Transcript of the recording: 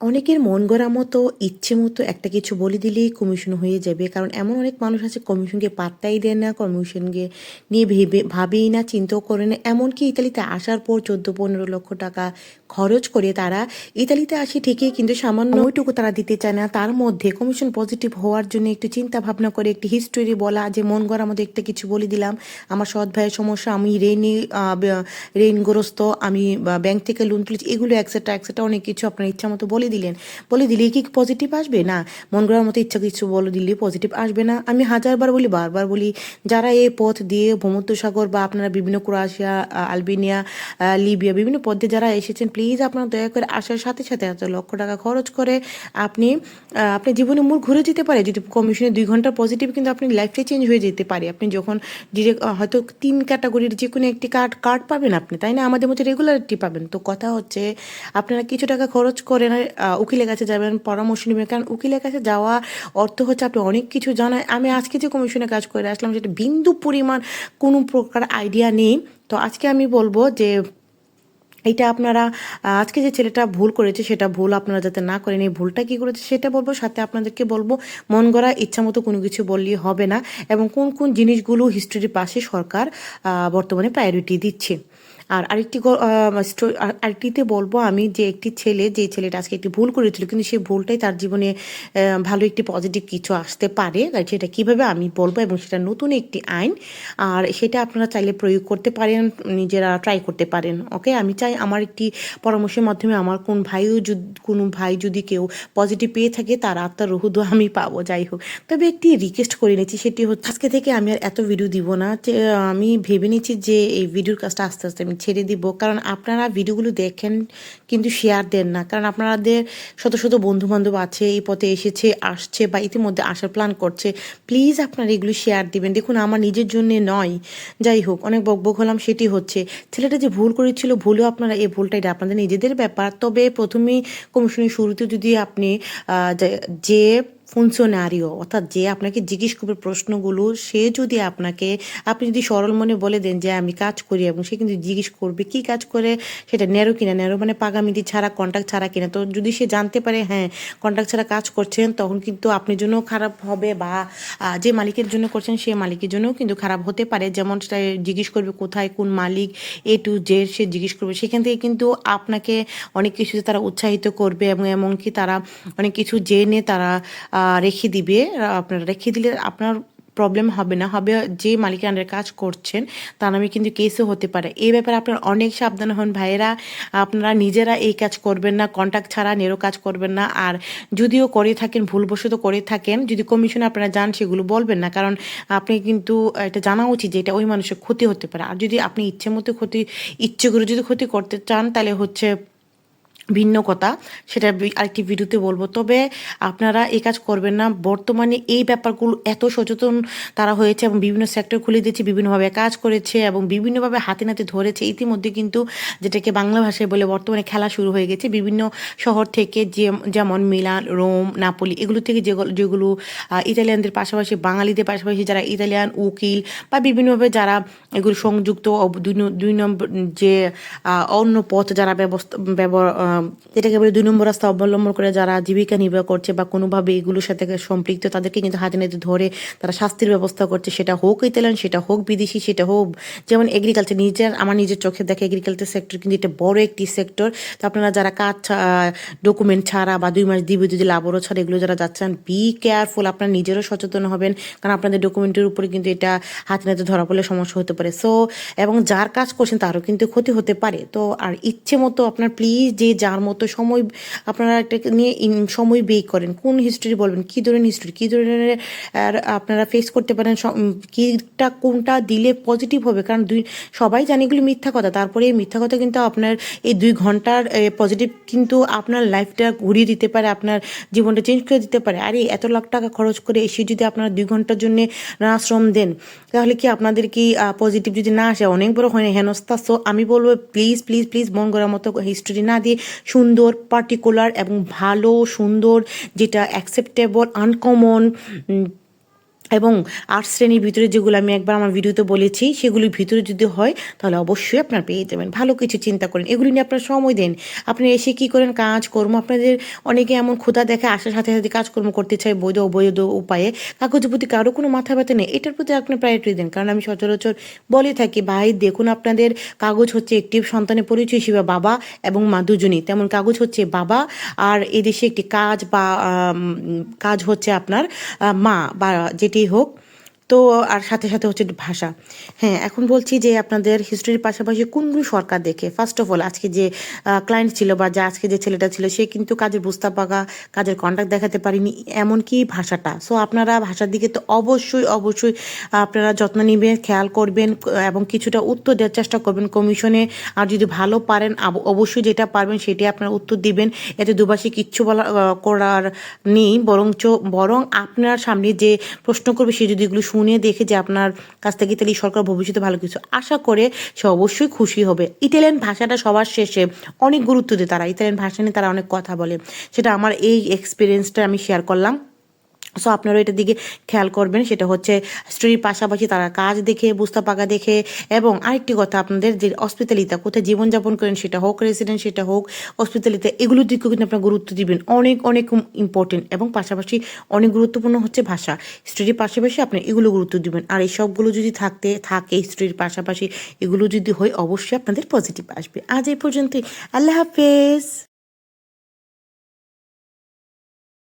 অনেকের মন গড়া মতো, ইচ্ছে মতো একটা কিছু বলে দিলেই কমিশন হয়ে যাবে। কারণ এমন অনেক মানুষ আছে কমিশনকে পাত্তাই দেয় না কমিশনকে নিয়ে ভেবে, ভাবেই না, চিন্তাও করে না। এমনকি ইতালিতে আসার পর চোদ্দ, পনেরো লক্ষ টাকা খরচ করে তারা ইতালিতে আসে ঠিকই, কিন্তু সামান্য ওইটুকু তারা দিতে চায় না। তার মধ্যে কমিশন পজিটিভ হওয়ার জন্য একটু চিন্তা ভাবনা করে, একটি হিস্টোরি বলা, যে মন গড়া মতো একটা কিছু বলে দিলাম। আমার সৎ ভাইয়ের সমস্যা, আমি ঋণী ঋণগ্রস্ত, আমি ব্যাংক থেকে লোন তুলেছি, এগুলো একসেট্রা একসেট্রা অনেক কিছু আপনার ইচ্ছা মতো বলে দিলেন। বলে দিলে কি পজিটিভ আসবে? না, মন গড়ার মতো ইচ্ছা কিছু বলে দিলে পজিটিভ আসবে না। আমি হাজারবার বলি, বারবার বলি, যারা এই পথ দিয়ে ভূমধ্যসাগর বা আপনারা বিভিন্ন ক্রোয়েশিয়া আলবেনিয়া লিবিয়া বিভিন্ন পথ দিয়ে যারা এসেছেন প্লিজ আপনারা দয়া করে আসার সাথে সাথে এত লক্ষ টাকা খরচ করে আপনি আপনি জীবনে মূল ঘুরে যেতে পারে। যদি কমিশনে দুই ঘণ্টা পজিটিভ কিন্তু আপনি লাইফটাই চেঞ্জ হয়ে যেতে পারে। আপনি যখন ডিরেক্ট হয়তো তিন ক্যাটাগরির যে কোনো একটি কার্ড কার্ড পাবেন আপনি, তাই না? আমাদের মধ্যে রেগুলারিটি পাবেন। তো কথা হচ্ছে, আপনারা কিছু টাকা খরচ করেন উকিলের কাছে যাবেন, পরামর্শ নেবেন। কারণ উকিলের কাছে যাওয়া অর্থ হচ্ছে আপনি অনেক কিছু জানায় আমি আজকে যে কমিশনে কাজ করে আসলাম, সেটা বিন্দু পরিমাণ কোনো প্রকার আইডিয়া নেই। তো আজকে আমি বলব যে এটা আপনারা আজকে যে ছেলেটা ভুল করেছে, সেটা ভুল আপনারা যাতে না করেন, এই ভুলটা কী করেছে সেটা বলব। সাথে আপনাদেরকে বলব, মন গড়া, ইচ্ছা মতো কোনো কিছু বললেই হবে না। এবং কোন কোন জিনিসগুলো হিস্ট্রির পাশে সরকার বর্তমানে প্রায়োরিটি দিচ্ছে। আর আরেকটি আরেকটিতে বলব আমি যে একটি ছেলে, যে ছেলেটা আজকে একটি ভুল করেছিল, কিন্তু সেই ভুলটাই তার জীবনে ভালো একটি পজিটিভ কিছু আসতে পারে। সেটা কীভাবে আমি বলব এবং সেটা নতুন একটি আইন। আর সেটা আপনারা চাইলে প্রয়োগ করতে পারেন, নিজেরা ট্রাই করতে পারেন ওকে আমি চাই আমার একটি পরামর্শের মাধ্যমে আমার কোন ভাইও যদি, কোনো ভাই যদি কেউ পজিটিভ পেয়ে থাকে, তার আত্মার রহুদ আমি পাবো, যাই হোক। তবে একটি রিকোয়েস্ট করে নিচ্ছি, সেটি হচ্ছে, আজকে থেকে আমি আর এত ভিডিও দিব না আমি ভেবে নিচ্ছি যে এই ভিডিওর কাজটা আস্তে আস্তে আমি ছেড়ে দিব। কারণ আপনারা ভিডিওগুলো দেখেন কিন্তু শেয়ার দেন না। কারণ আপনাদের শত শত বন্ধু বান্ধব আছে, এই পথে এসেছে, আসছে বা ইতিমধ্যে আসার প্ল্যান করছে। প্লিজ আপনারা এগুলো শেয়ার দিবেন। দেখুন, আমার নিজের জন্য নয়। যাই হোক, অনেক বকবক হলাম, সেটি হচ্ছে, ছেলেটা যে ভুল করেছিল, ভুলও আপনারা এই ভুলটা এটা আপনাদের নিজেদের ব্যাপার। তবে প্রথমেই কমিশনের শুরুতে যদি আপনি যে ফুনসোনারিও অর্থাৎ যে আপনাকে জিজ্ঞেস করবে প্রশ্নগুলো, সে যদি আপনাকে, আপনি যদি সরল মনে বলে দেন যে আমি কাজ করি এবং সে কিন্তু জিজ্ঞেস করবে কি কাজ করে, সেটা নেরো কিনা নেরো মানে পাগামিতি ছাড়া কন্ট্যাক্ট ছাড়া কিনা। তো যদি সে জানতে পারে হ্যাঁ কন্ট্যাক্ট ছাড়া কাজ করছেন, তখন কিন্তু আপনার জন্য খারাপ হবে বা যে মালিকের জন্য করছেন, সে মালিকের জন্যও কিন্তু খারাপ হতে পারে। যেমন সেটা জিজ্ঞেস করবে কোথায়, কোন মালিক এ টু জে সে জিজ্ঞেস করবে। সেখান থেকে কিন্তু আপনাকে অনেক কিছুতে তারা উৎসাহিত করবে এবং এমনকি তারা অনেক কিছু জেনে তারা রেখে দিবে আপনারা রেখে দিলে আপনার প্রবলেম হবে না, হবে যে মালিকের আন্ডারে কাজ করছেন, তার নামে কিন্তু কেসও হতে পারে। এই ব্যাপারে আপনার অনেক সাবধান হন ভাইয়েরা, আপনারা নিজেরা এই কাজ করবেন না কন্ট্যাক্ট ছাড়া নেরো কাজ করবেন না, আর যদিও করে থাকেন, ভুলবশত করে থাকেন, যদি কমিশনে আপনারা যান, সেগুলো বলবেন না, কারণ আপনি কিন্তু এটা জানা উচিত যে এটা ওই মানুষের ক্ষতি হতে পারে। আর যদি আপনি ইচ্ছে মতো ক্ষতি, ইচ্ছে করে যদি ক্ষতি করতে চান, তাহলে হচ্ছে ভিন্ন কথা সেটা আরেকটি ভিডিওতে বলব। তবে আপনারা এই কাজ করবেন না। বর্তমানে এই ব্যাপারগুলো এত সচেতন তারা হয়েছে এবং বিভিন্ন সেক্টর খুলে দিয়েছে, বিভিন্নভাবে কাজ করেছে এবং বিভিন্নভাবে হাতে নাতে ধরেছে। ইতিমধ্যে কিন্তু যেটাকে বাংলা ভাষায় বলে বর্তমানে খেলা শুরু হয়ে গেছে। বিভিন্ন শহর থেকে যে যেমন মিলান, রোম, নাপলি, এগুলো থেকে যেগুলো যেগুলো ইতালিয়ানদের পাশাপাশি, বাঙালিদের পাশাপাশি যারা ইতালিয়ান উকিল বা বিভিন্নভাবে যারা এগুলো সংযুক্ত দুই নম্বর যে অন্য পথ যারা ব্যবস্থা ব্যবহার যেটাকে বলে দুই নম্বর রাস্তা অবলম্বন করে যারা জীবিকা নির্বাহ করছে বা কোনোভাবে এগুলোর সাথে সম্পৃক্ত, তাদেরকে কিন্তু হাতে নাতে ধরে তারা শাস্তির ব্যবস্থা করছে। সেটা হোক ইতালিয়ান, সেটা হোক বিদেশি, সেটা হোক যেমন এগ্রিকালচার নিজের, আমার নিজের চোখে দেখে এগ্রিকালচার সেক্টর কিন্তু এটা বড় একটি সেক্টর তো আপনারা যারা কাজ ডকুমেন্ট ছাড়া বা দুই মাস দিবে যদি লাভরও ছাড়া এগুলো যারা যাচ্ছেন বি কেয়ারফুল আপনারা নিজেরও সচেতন হবেন। কারণ আপনাদের ডকুমেন্টের উপরে কিন্তু এটা হাতে নাতে ধরা পড়লে সমস্যা হতে পারে। সো এবং যার কাজ করছেন তারও কিন্তু ক্ষতি হতে পারে। তো আর ইচ্ছে মতো আপনার প্লিজ যে যার মতো সময় আপনারা একটা নিয়ে সময় ব্যয় করেন। কোন হিস্ট্রি বলবেন? কী ধরনের হিস্ট্রি কী ধরনের আপনারা ফেস করতে পারেন কীটা, কোনটা দিলে পজিটিভ হবে? কারণ দুই, সবাই জানি এগুলি মিথ্যা কথা। তারপরে এই মিথ্যা কথা কিন্তু আপনার, এই দুই ঘণ্টার পজিটিভ কিন্তু আপনার লাইফটা ঘুরিয়ে দিতে পারে, আপনার জীবনটা চেঞ্জ করে দিতে পারে। আর, এত লাখ টাকা খরচ করে এসে যদি আপনারা দুই ঘণ্টার জন্য আশ্রম দেন, তাহলে কি আপনাদের কি পজিটিভ যদি না আসে? অনেক বড় হয় না হেনস্তা। সো আমি বলব প্লিজ প্লিজ প্লিজ মন করার মতো হিস্ট্রি না দিয়ে সুন্দর পার্টিকুলার এবং ভালো সুন্দর যেটা অ্যাকসেপ্টেবল আনকমন এবং আর্টস শ্রেণির ভিতরে যেগুলো আমি একবার আমার ভিডিওতে বলেছি, সেগুলির ভিতরে যদি হয়, তাহলে অবশ্যই আপনার পেয়ে যাবেন। ভালো কিছু চিন্তা করেন। এগুলি নিয়ে আপনার সময় দেন। আপনি এসে কী করেন? কাজ কর্ম আপনাদের অনেকে এমন ক্ষুধা দেখে আসার সাথে সাথে কাজকর্ম করতে চায় বৈধ, অবৈধ উপায়ে। কাগজের প্রতি কারও কোনো মাথা ব্যথা নেই। এটার প্রতি আপনি প্রায়োরিটি দেন। কারণ আমি সচরাচর বলে থাকি, ভাই, দেখুন আপনাদের কাগজ হচ্ছে একটি সন্তানের পরিচয় হিসেবে বাবা এবং মা দুজনই। তেমন কাগজ হচ্ছে বাবা আর এদেশে একটি কাজ বা কাজ হচ্ছে আপনার মা বা যেটি হোক তো আর সাথে সাথে হচ্ছে ভাষা। হ্যাঁ এখন বলছি যে আপনাদের হিস্ট্রির পাশাপাশি কোনগুলো সরকার দেখে? ফার্স্ট অফ অল আজকে যে ক্লায়েন্ট ছিল বা যা আজকে যে ছেলেটা ছিল, সে কিন্তু কাজের বুঝতে পাকা কাজের কন্ট্যাক্ট দেখাতে পারিনি, এমনকি ভাষাটা। সো আপনারা ভাষার দিকে তো অবশ্যই অবশ্যই, আপনারা যত্ন নেবেন, খেয়াল করবেন, এবং কিছুটা উত্তর দেওয়ার চেষ্টা করবেন কমিশনে আর যদি ভালো পারেন অবশ্যই যেটা পারবেন সেটাই আপনারা উত্তর দিবেন। এতে দুবাসী কিচ্ছু বলা করার নেই, বরঞ্চ, বরং আপনার সামনে যে প্রশ্ন করবে, সে যদি এগুলো শুনে দেখে যে আপনার কাছ থেকে ইতালি সরকার ভবিষ্যতে ভালো কিছু আশা করে সে অবশ্যই খুশি হবে। ইটালিয়ান ভাষাটা সবার শেষে অনেক গুরুত্ব দেয় তারা। ইতালিয়ান ভাষা নিয়ে তারা অনেক কথা বলে। সেটা আমার এই এক্সপিরিয়েন্সটা আমি শেয়ার করলাম। সো আপনারা এটার দিকে খেয়াল করবেন, সেটা হচ্ছে স্টোরির পাশাপাশি তারা কাজ দেখে বুঝতে পাকা দেখে এবং আরেকটি কথা আপনাদের যে হসপিটালিতা কোথায় জীবনযাপন করেন সেটা হোক রেসিডেন্ট সেটা হোক হসপিটালিতে এগুলোর দিকেও কিন্তু আপনার গুরুত্ব দিবেন। অনেক অনেক ইম্পর্টেন্ট এবং পাশাপাশি অনেক গুরুত্বপূর্ণ হচ্ছে ভাষা। স্টোরির পাশাপাশি আপনি এগুলো গুরুত্ব দিবেন। আর এই সবগুলো যদি থাকতে, থাকে স্টোরির পাশাপাশি এগুলো যদি হয়, অবশ্যই আপনাদের পজিটিভ আসবে। আজ এই পর্যন্তই। আল্লাহ হাফেজ।